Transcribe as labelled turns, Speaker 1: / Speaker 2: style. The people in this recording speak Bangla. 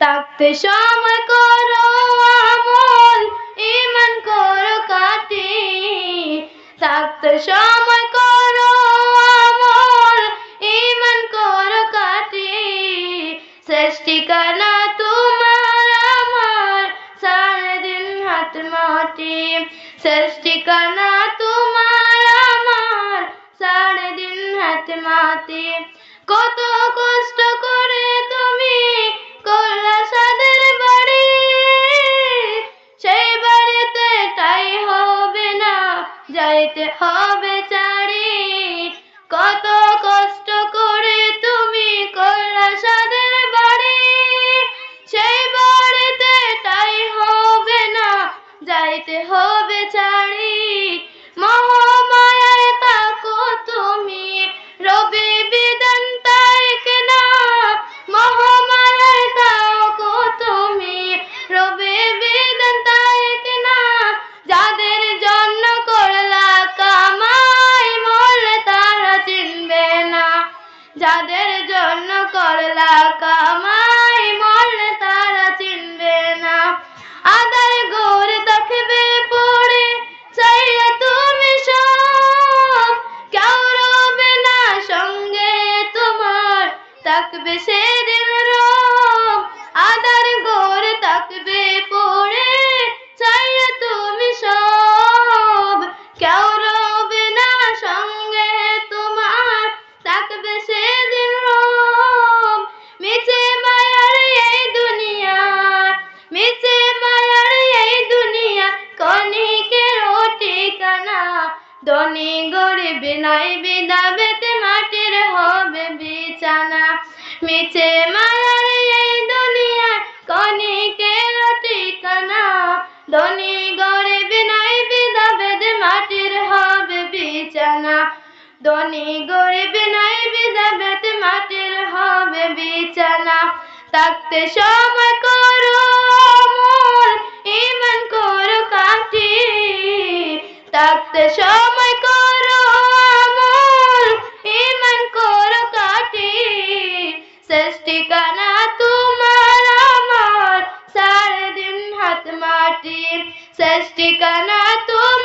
Speaker 1: থাকতে সময় করো আমল ইমান করো কাটি। থাকতে সময় করো আমল ইমান করো কাটি। সৃষ্টিকানা তোমার আমার সারাদিন হাত মাটি। সৃষ্টিকানা তোমার আমার সারাদিন হাত মাটি। কত কষ্ট যাইতে হবে চারি। কত কষ্ট করে তুমি করলা সাদের বাড়ি। সেই বাড়িতে তাই হবে না, যাইতে হবে থাকবে সেদিন রব আদার গোর থাকবে পড়ে চাইয়া তুমি সব। কেউ রবে না সঙ্গে তোমার, থাকবে সেদিন রব মিছে মায়ার এই দুনিয়া, মিছে মায়ার এই দুনিয়া, কণিকের ঠিকানা। ধনী গরিব নাই বিদাবেতে মাটির হবে বিছানা। মিছে মায়ার এই ঠিকানা। ধনী গরিব নাই বিদাবেদ মাটির হবে বিছানা। ধনী গরিব নাই বিদাবেত মাটির হবে বিছানা। থাকতে সময় করো আমল ইমান করো কাটি থাকতে সময় মাটি সৃষ্টিকানা তোমার